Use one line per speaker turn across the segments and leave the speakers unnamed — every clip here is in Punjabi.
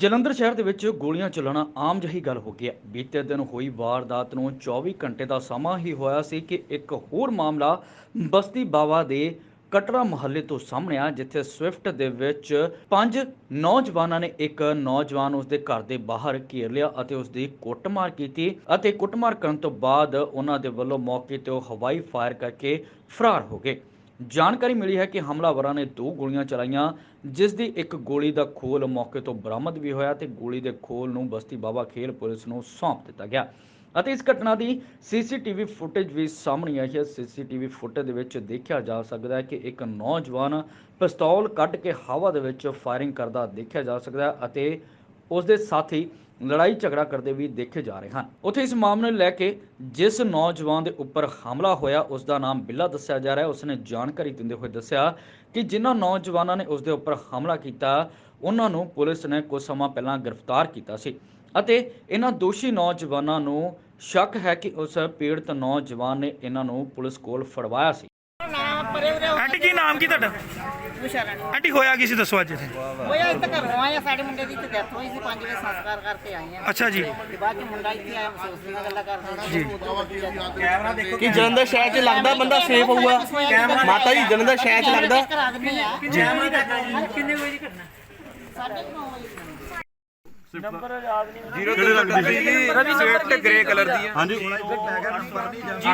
ਜਲੰਧਰ ਸ਼ਹਿਰ ਦੇ ਵਿੱਚ ਗੋਲੀਆਂ ਚੱਲਣਾ ਆਮ ਜਿਹੀ ਗੱਲ ਹੋ ਗਈ ਹੈ। ਬੀਤੇ ਦਿਨ ਹੋਈ ਵਾਰਦਾਤ ਨੂੰ 24 ਘੰਟੇ ਦਾ ਸਮਾਂ ਹੀ ਹੋਇਆ ਸੀ ਕਿ ਇੱਕ ਹੋਰ ਮਾਮਲਾ ਬਸਤੀ ਬਾਵਾ ਦੇ ਕਟਰਾ ਮੁਹੱਲੇ ਤੋਂ ਸਾਹਮਣੇ ਆ ਜਿੱਥੇ ਸਵਿਫਟ ਦੇ ਵਿੱਚ ਪੰਜ ਨੌਜਵਾਨਾਂ ਨੇ ਇੱਕ ਨੌਜਵਾਨ ਉਸਦੇ ਘਰ ਦੇ ਬਾਹਰ ਘੇਰ ਲਿਆ ਅਤੇ ਉਸ ਦੀ ਕੁੱਟਮਾਰ ਕੀਤੀ ਅਤੇ ਕੁੱਟਮਾਰ ਕਰਨ ਤੋਂ ਬਾਅਦ ਉਹਨਾਂ ਦੇ ਵੱਲੋਂ ਮੌਕੇ ਤੇ ਉਹ ਹਵਾਈ ਫਾਇਰ ਕਰਕੇ ਫਰਾਰ ਹੋ ਗਏ। ਜਾਣਕਾਰੀ ਮਿਲੀ ਹੈ ਕਿ ਹਮਲਾਵਰਾਂ ਨੇ ਦੋ ਗੋਲੀਆਂ ਚਲਾਈਆਂ, ਜਿਸ ਦੀ ਇੱਕ ਗੋਲੀ ਦਾ ਖੋਲ ਮੌਕੇ ਤੋਂ ਬਰਾਮਦ ਵੀ ਹੋਇਆ ਤੇ ਗੋਲੀ ਦੇ ਖੋਲ ਨੂੰ ਬਸਤੀ ਬਾਬਾ ਖੇਲ ਪੁਲਿਸ ਨੂੰ ਸੌਂਪ ਦਿੱਤਾ ਗਿਆ। ਅਤੇ ਇਸ ਘਟਨਾ ਦੀ ਸੀਸੀਟੀਵੀ ਫੁਟੇਜ ਵੀ ਸਾਹਮਣੇ ਆਈ ਹੈ। ਸੀਸੀਟੀਵੀ ਫੁਟੇਜ ਦੇ ਵਿੱਚ ਦੇਖਿਆ ਜਾ ਸਕਦਾ ਹੈ ਕਿ ਇੱਕ ਨੌਜਵਾਨ ਪਿਸਤੌਲ ਕੱਢ ਕੇ ਹਵਾ ਦੇ ਵਿੱਚ ਫਾਇਰਿੰਗ ਕਰਦਾ ਦੇਖਿਆ ਜਾ ਸਕਦਾ ਹੈ ਅਤੇ ਉਸ ਦੇ ਸਾਥੀ ਲੜਾਈ ਝਗੜਾ ਕਰਦੇ ਵੀ ਦੇਖੇ ਜਾ ਰਹੇ ਹਨ। ਉੱਥੇ ਇਸ ਮਾਮਲੇ ਨੂੰ ਲੈ ਕੇ ਜਿਸ ਨੌਜਵਾਨ ਦੇ ਉੱਪਰ ਹਮਲਾ ਹੋਇਆ, ਉਸ ਦਾ ਨਾਮ ਬਿੱਲਾ ਦੱਸਿਆ ਜਾ ਰਿਹਾ ਹੈ। ਉਸਨੇ ਜਾਣਕਾਰੀ ਦਿੰਦੇ ਹੋਏ ਦੱਸਿਆ ਕਿ ਜਿਨ੍ਹਾਂ ਨੌਜਵਾਨਾਂ ਨੇ ਉਸ ਦੇ ਉੱਪਰ ਹਮਲਾ ਕੀਤਾ, ਉਹਨਾਂ ਨੂੰ ਪੁਲਿਸ ਨੇ ਕੁਝ ਸਮਾਂ ਪਹਿਲਾਂ ਗ੍ਰਿਫਤਾਰ ਕੀਤਾ ਸੀ ਅਤੇ ਇਹਨਾਂ ਦੋਸ਼ੀ ਨੌਜਵਾਨਾਂ ਨੂੰ ਸ਼ੱਕ ਹੈ ਕਿ ਉਸ ਪੀੜਤ ਨੌਜਵਾਨ ਨੇ ਇਹਨਾਂ ਨੂੰ ਪੁਲਿਸ ਕੋਲ ਫੜਵਾਇਆ ਸੀ।
ਆਂਟੀ ਕੀ ਨਾਮ ਕੀ ਤੁਹਾਡਾ? ਆਂਟੀ ਹੋਇਆ ਕੀ ਸੀ? ਦੱਸੋ ਅੱਜ ਇੱਥੇ।
ਹੋਇਆ ਇੱਥੇ ਘਰੋਂ ਆਏ ਆ, ਸਾਡੇ ਮੁੰਡੇ ਦੀ ਤੇ ਡੈਥ ਹੋਈ ਸੀ 5 ਵਜੇ ਸੰਸਕਾਰ ਕਰਕੇ ਆਏ ਆ।
ਅੱਛਾ ਜੀ।
ਤੇ ਬਾਅਦ ਚ ਮੁੰਡਾ ਇੱਥੇ ਆਇਆ ਮਸੂਸ ਦੀਆਂ ਗੱਲਾਂ ਕਰਦੇ ਜੀ। ਕੈਮਰਾ ਦੇਖੋ
ਕਿ ਜਲੰਧਰ ਸ਼ਹਿਰ 'ਚ ਲੱਗਦਾ ਬੰਦਾ ਸੇਫ ਹੋਊਗਾ? ਮਾਤਾ ਜੀ ਜਲੰਧਰ ਸ਼ਹਿਰ 'ਚ ਲੱਗਦਾ?
ਕਰਾ ਦਿੰਦੇ ਆ
ਕਿੰਨੇ ਵਜੇ ਦੀ ਘਟਨਾ
ਸਾਡੇ ਕੋਲ ਹੋਈ ਸੀ।
ਸਵਿਫਟ ਗ੍ਰੇ ਕਲਰ ਦੀ ਹੈ
ਹਾਂਜੀ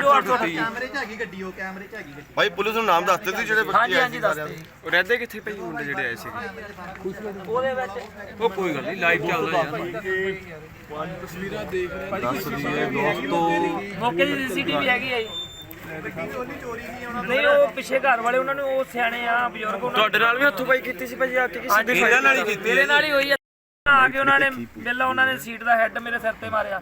08
ਭਾਈ ਪੁਲਿਸ ਨੂੰ ਨਾਮ ਦੱਸ ਦਿੱਤੇ ਸੀ ਜਿਹੜੇ ਵਿਅਕਤੀ ਆਏ ਸੀ ਸਾਰਿਆਂ ਦੇ
ਉਹ ਰਹਿੰਦੇ ਕਿੱਥੇ ਪਈ ਮੁੰਡੇ ਜਿਹੜੇ ਆਏ ਸੀਗੇ? ਉਹਦੇ ਵਿੱਚ ਉਹ ਕੋਈ ਗੱਲ ਨਹੀਂ ਲਾਈਵ ਚੱਲਦਾ ਯਾਰ।
ਦੱਸ ਦਈਏ ਦੋਸਤੋ
ਮੌਕੇ ਦੀ ਸੀਸੀਟੀਵੀ ਹੈਗੀ ਆ ਜੀ। ਨਹੀਂ ਉਹ ਪਿੱਛੇ ਘਰ ਵਾਲੇ ਉਹਨਾਂ ਨੂੰ ਉਹ ਸਿਆਣੇ ਆ ਬਜ਼ੁਰਗ ਉਹਨਾਂ
ਤੁਹਾਡੇ ਨਾਲ ਵੀ ਹੱਥੋਂ ਪਾਈ ਕੀਤੀ ਸੀ ਭਾਜੀ ਆ ਕੇ ਕਿਸੇ ਦੀ
ਇਹਨਾਂ ਨਾਲ ਹੀ ਕੀਤੀ ਮੇਰੇ ਨਾਲ ਹੀ ਹੋਈ ਆ। ਆ ਕੇ ਉਹਨਾਂ ਨੇ ਪਹਿਲਾਂ ਉਹਨਾਂ ਨੇ ਸੀਟ ਦਾ ਹੈੱਡ ਮੇਰੇ ਸਿਰ ਤੇ ਮਾਰਿਆ।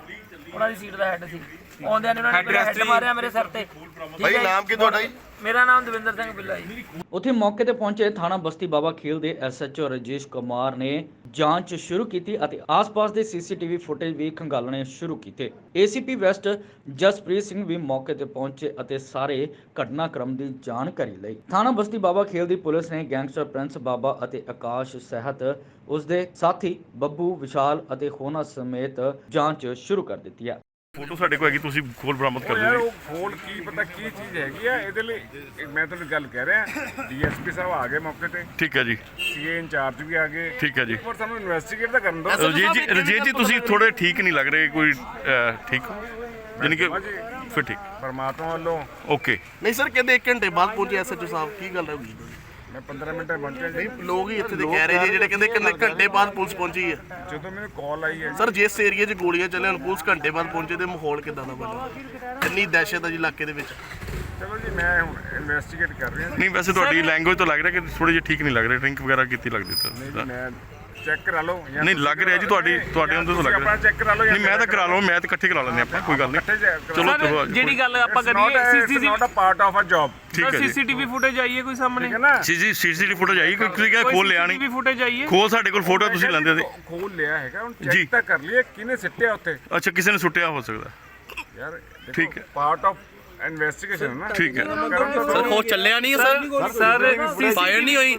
ਉਹਨਾਂ ਦੀ ਸੀਟ ਦਾ ਹੈੱਡ ਸੀ। ਆਉਂਦਿਆਂ ਨੇ ਉਹਨਾਂ ਨੇ ਮੇਰਾ ਹੈੱਡ ਮਾਰਿਆ ਮੇਰੇ ਸਿਰ ਤੇ। ਠੀਕ
ਭਾਈ
ਹੈ ਜੀ?
ਨਾਮ ਕੀ ਤੁਹਾਡਾ ਜੀ?
ਮੇਰਾ ਨਾਮ ਦਵਿੰਦਰ ਸਿੰਘ ਬਿੱਲਾ ਜੀ।
ਉੱਥੇ ਮੌਕੇ ਤੇ ਪਹੁੰਚੇ ਥਾਣਾ ਬਸਤੀ ਬਾਬਾ ਖੇਲ ਦੇ ਐਸਐਚਓ ਰਜੇਸ਼ ਕੁਮਾਰ ਨੇ ਜਾਂਚ ਸ਼ੁਰੂ ਕੀਤੀ ਅਤੇ ਆਸ-ਪਾਸ ਦੇ ਸੀਸੀਟੀਵੀ ਫੁਟੇਜ ਵੀ ਖੰਗਾਲਣੇ ਸ਼ੁਰੂ ਕੀਤੇ। ਏਸੀਪੀ ਵੈਸਟ ਜਸਪ੍ਰੀਤ ਸਿੰਘ ਵੀ ਮੌਕੇ ਤੇ ਪਹੁੰਚੇ ਅਤੇ ਸਾਰੇ ਘਟਨਾਕ੍ਰਮ ਦੀ ਜਾਣਕਾਰੀ ਲਈ। ਥਾਣਾ ਬਸਤੀ ਬਾਬਾ ਖੇਲ ਦੀ ਪੁਲਿਸ ਨੇ ਗੈਂਗਸਟਰ ਪ੍ਰਿੰਸ ਬਾਬਾ ਅਤੇ ਆਕਾਸ਼ ਸਹਿਤ ਉਸ ਦੇ ਸਾਥੀ ਬੱਬੂ ਵਿਸ਼ਾਲ ਅਤੇ ਹੋਨਾ ਸਮੇਤ ਜਾਂਚ ਸ਼ੁਰੂ ਕਰ ਦਿੱਤੀ ਹੈ।
ਫੋਟੋ ਸਾਡੇ ਕੋਲ ਹੈਗੀ ਤੁਸੀਂ ਖੋਲ ਬਰਾਮਦ ਕਰ
ਯਾਰ
ਦਿਓ
ਉਹ ਫੋਨ ਕੀ ਪਤਾ ਕੀ ਚੀਜ਼ ਹੈਗੀ ਆ ਇਹਦੇ ਲਈ ਇੱਕ ਮੈਂ ਤੁਹਾਨੂੰ ਗੱਲ ਕਹਿ ਰਿਹਾ ਡੀਐਸਪੀ ਸਾਹਿਬ ਆ ਗਏ ਮੌਕੇ ਤੇ।
ਠੀਕ ਹੈ ਜੀ।
ਸੀਏ ਇੰਚਾਰਜ ਵੀ ਆ ਗਏ।
ਠੀਕ ਹੈ ਜੀ।
ਪਰ ਸਾਨੂੰ ਇਨਵੈਸਟੀਗੇਟ ਤਾਂ ਕਰਨ ਦਿਓ।
ਰਜੀਤ ਜੀ ਰਜੀਤ ਜੀ ਤੁਸੀਂ ਥੋੜੇ ਠੀਕ ਨਹੀਂ ਲੱਗ ਰਹੇ ਕੋਈ ਅਹ, ਠੀਕ ਹੋ? ਯਾਨੀ ਕਿ ਫਿਰ ਠੀਕ।
ਪਰਮਾਤਮਾ ਵੱਲੋਂ।
ਓਕੇ।
ਨਹੀਂ ਸਰ ਕਹਿੰਦੇ 1 ਘੰਟੇ ਬਾਅਦ ਪਹੁੰਚੇ ਐਸਐਚਓ ਸਾਹਿਬ ਕੀ ਗੱਲ ਹੈ?
ਮੈਂ 15 ਮਿੰਟ ਜੀ
ਨਹੀਂ ਲੋਕ ਹੀ ਇੱਥੇ ਦੇ ਕਹਿ ਰਹੇ ਜੀ ਜਿਹੜੇ ਕਹਿੰਦੇ ਕਿੰਨੇ ਘੰਟੇ ਬਾਅਦ ਪੁਲਿਸ ਪਹੁੰਚੀ ਹੈ
ਜਦੋਂ ਮੈਨੂੰ ਕਾਲ ਆਈ ਹੈ
ਸਰ ਜਿਸ ਏਰੀਆ 'ਚ ਗੋਲੀਆਂ ਚੱਲੀਆਂ ਪੁਲਿਸ ਘੰਟੇ ਬਾਅਦ ਪਹੁੰਚੇ ਤੇ ਮਾਹੌਲ ਕਿਦਾਂ ਦਾ ਬਣਾ ਇੰਨੀ ਦਹਿਸ਼ਤ ਹੈ ਜੀ ਇਲਾਕੇ ਦੇ ਵਿੱਚ?
ਚਲੋ ਜੀ ਮੈਂ ਹੁਣ ਇਨਵੈਸਟੀਗੇਟ ਕਰ ਰਿਹਾ।
ਨਹੀਂ ਵੈਸੇ ਤੁਹਾਡੀ ਲੈਂਗੁਏਜ ਤੋਂ ਲੱਗ ਰਿਹਾ ਕਿ ਥੋੜੀ ਜਿਹੀ ਠੀਕ ਨਹੀਂ ਲੱਗ ਰਹੀ ਡਰਿੰਕ ਵਗੈਰਾ ਕੀਤੀ ਲੱਗਦੀ
ਨਹੀਂ
ਤਾਂ
ਜੀ ਮੈਂ ਚੈੱਕ ਕਰਾ ਲਓ ਜਾਂ
ਨਹੀਂ ਲੱਗ ਰਿਹਾ ਜੀ ਤੁਹਾਡੀ ਤੁਹਾਡੇ ਅੰਦਰ ਤੋਂ ਲੱਗ
ਆਪਣਾ
ਰਿਹਾ।
ਚੈੱਕ ਕਰਾ ਲਓ
ਨਹੀਂ ਮੈਂ ਤਾਂ ਕਰਾ ਲਵਾਂ ਮੈਂ ਤਾਂ ਇਕੱਠੇ ਕਰਾ ਲੈਂਦੇ ਆਪਾਂ ਕੋਈ ਗੱਲ ਨਹੀਂ। ਚਲੋ ਚਲੋ
ਜਿਹੜੀ ਗੱਲ ਆਪਾਂ ਕਰੀਏ CCTV
not a part of a job
ਠੀਕ ਹੈ ਜੀ।
ਸੀਸੀਟੀਵੀ ਫੁਟੇਜ ਆਈ ਹੈ ਕੋਈ ਸਾਹਮਣੇ?
ਠੀਕ ਹੈ ਨਾ?
ਸੀ ਜੀ ਸੀਸੀਟੀਵੀ ਫੋਟੋ ਜਾਈ ਕੋਈ ਤੁਸੀਂ ਕਿਹਾ ਖੋਲ ਲਿਆ ਨਹੀਂ।
ਫੁਟੇਜ ਆਈ ਹੈ?
ਖੋਲ ਸਾਡੇ ਕੋਲ ਫੋਟੋ ਤੁਸੀਂ ਲੈਂਦੇ ਤੇ
ਖੋਲ ਲਿਆ ਹੈਗਾ ਹੁਣ
ਜੀ।
ਚੈੱਕ ਤਾਂ ਕਰ ਲਈਏ ਕਿਹਨੇ ਸਿੱਟਿਆ ਉੱਥੇ?
ਅੱਛਾ ਕਿਸੇ ਨੇ ਸੁੱਟਿਆ ਹੋ ਸਕਦਾ।
ਯਾਰ
ਠੀਕ ਹੈ।
ਪਾਰਟ ਆਫ ਇਨਵੈਸਟੀਗੇਸ਼ਨ ਹੈ ਨਾ।
ਠੀਕ ਹੈ।
ਸਰ ਹੋ ਚੱਲਿਆ ਨਹੀਂ ਸਰ।
ਸਰ
ਫਾਇਰ ਨਹੀਂ ਹੋਈ।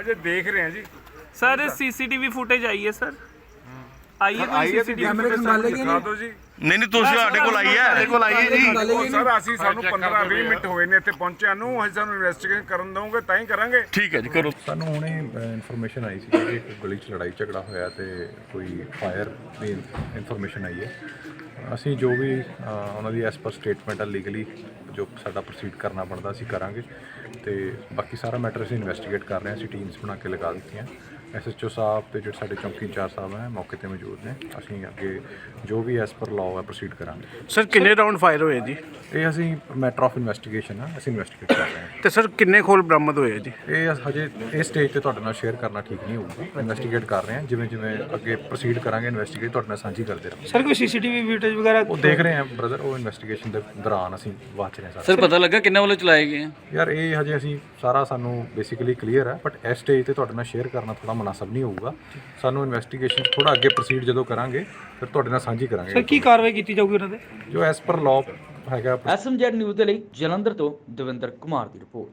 ਹਜੇ ਦੇਖ ਰਹੇ ਹਾਂ ਜੀ।
ਸਰ ਸੀਸੀਟੀਵੀ ਫੁਟੇਜ ਆਈ ਹੈ ਸਰ। ਆਈ ਹੈ ਕੋਈ ਸੀਸੀਟੀਵੀ
ਦਿਖਾ ਦਿਓ ਜੀ।
ਨਹੀਂ ਨਹੀਂ ਤੁਸੀਂ ਸਾਡੇ ਕੋਲ ਆਈ ਹੈ।
ਸਾਡੇ ਕੋਲ ਆਈ ਹੈ ਜੀ
ਉਹ ਸਰ ਅਸੀਂ ਸਾਨੂੰ 15 20 ਮਿੰਟ ਹੋਏ ਨੇ ਇੱਥੇ ਪਹੁੰਚਿਆ ਨੂੰ ਅਸੀਂ ਸਾਨੂੰ ਇਨਵੈਸਟੀਗੇਸ਼ਨ ਕਰਨ ਦਵਾਂਗੇ ਤਾਂ ਹੀ ਕਰਾਂਗੇ।
ਠੀਕ ਹੈ ਜੀ ਕਰੋ।
ਸਾਨੂੰ ਹੁਣੇ ਇਨਫੋਰਮੇਸ਼ਨ ਆਈ ਸੀ ਕਿ ਇੱਕ ਗਲੀ 'ਚ ਲੜਾਈ ਝਗੜਾ ਹੋਇਆ ਤੇ ਕੋਈ ਫਾਇਰ ਦੀ ਇਨਫੋਰਮੇਸ਼ਨ ਆਈ ਹੈ। ਅਸੀਂ ਜੋ ਵੀ ਉਹਨਾਂ ਦੀ ਐਸ ਪਰ ਸਟੇਟਮੈਂਟ ਆ ਲੀਗਲੀ ਜੋ ਸਾਡਾ ਪ੍ਰੋਸੀਡ ਕਰਨਾ ਬਣਦਾ ਅਸੀਂ ਕਰਾਂਗੇ। ਤੇ ਬਾਕੀ ਸਾਰਾ ਮੈਟਰ ਅਸੀਂ ਇਨਵੈਸਟੀਗੇਟ ਕਰ ਰਹੇ ਹਾਂ ਅਸੀਂ ਟੀਮਸ ਬਣਾ ਕੇ ਲਗਾ ਦਿੱਤੀਆਂ। ਐਸਐਚਓ ਸਾਹਿਬ ਤੇ ਜਿਹੜੇ ਸਾਡੇ ਚੌਕੀ ਇੰਚਾਰਜ ਸਾਹਿਬ ਹੈ ਮੌਕੇ ਤੇ ਮੌਜੂਦ ਨੇ। ਅਸੀਂ ਅੱਗੇ ਜੋ ਵੀ ਐਸ ਪਰ ਲਾਅ ਹੈ ਪ੍ਰੋਸੀਡ ਕਰਾਂਗੇ।
ਸਰ ਕਿੰਨੇ ਰਾਉਂਡ ਫਾਇਰ ਹੋਏ ਜੀ?
ਇਹ ਅਸੀਂ ਮੈਟਰ ਆਫ ਇਨਵੈਸਟੀਗੇਸ਼ਨ ਆ ਅਸੀਂ ਇਨਵੈਸਟੀਗੇਟ ਕਰ ਰਹੇ ਹਾਂ।
ਤੇ ਸਰ ਕਿੰਨੇ ਖੋਲ ਬਰਾਮਦ ਹੋਏ ਜੀ?
ਇਹ ਹਜੇ ਇਸ ਸਟੇਜ ਤੇ ਤੁਹਾਡੇ ਨਾਲ ਸ਼ੇਅਰ ਕਰਨਾ ਠੀਕ ਨਹੀਂ ਹੋਊਗਾ। ਇਨਵੈਸਟੀਗੇਟ ਕਰ ਰਹੇ ਹਾਂ ਜਿਵੇਂ ਜਿਵੇਂ ਅੱਗੇ ਪ੍ਰੋਸੀਡ ਕਰਾਂਗੇ ਇਨਵੈਸਟੀਗੇਟ ਤੁਹਾਡੇ ਨਾਲ ਸਾਂਝੀ ਕਰਦੇ ਰਹਾਂਗੇ।
ਸਰ ਕੋਈ ਸੀਸੀਟੀਵੀ ਫੁਟੇਜ ਵਗੈਰਾ
ਉਹ ਦੇਖ ਰਹੇ ਹਾਂ ਬ੍ਰਦਰ ਉਹ ਇਨਵੈਸਟੀਗੇਸ਼ਨ ਦੇ ਦੌਰਾਨ ਅਸੀਂ ਵਾਚ ਰਹੇ ਹਾਂ
ਸਰ। ਪਤਾ ਲੱਗਾ ਕਿੰਨਾ ਵੱਲੋਂ ਚਲਾਏ ਗਏ
ਯਾਰ ਇਹ ਹਜੇ ਅਸੀਂ ਸਾਰਾ ਸਾਨੂੰ ਬੇਸਿਕਲੀ ਕਲੀਅਰ ਹੈ ਬਟ ਇਸ ਸਟੇਜ ਤੇ ਤੁਹਾਡੇ ਨਾਲ ਸ਼ੇਅਰ ਕਰਨਾ ਥੋੜਾ ਮੁਨਾਸਬ ਨਹੀਂ ਹੋਊਗਾ। ਸਾਨੂੰ ਇਨਵੈਸਟੀਗੇਸ਼ਨ ਥੋੜਾ ਅੱਗੇ ਪ੍ਰੋਸੀਡ ਜਦੋਂ ਕਰਾਂਗੇ ਫਿਰ ਤੁਹਾਡੇ ਨਾਲ ਸਾਂਝੀ ਕਰਾਂਗੇ।
ਕੀ ਕਾਰਵਾਈ ਕੀਤੀ ਜਾਊਗੀ ਉਹਨਾਂ ਤੇ?
ਜੋ ਐਸ ਪਰ ਲਾਅ ਹੈਗਾ।
ਐਸਐਮਜੈਡ ਨਿਊਜ਼ ਦੇ ਲਈ ਜਲੰਧਰ ਤੋਂ ਦਵਿੰਦਰ ਕੁਮਾਰ ਦੀ ਰਿਪੋਰਟ।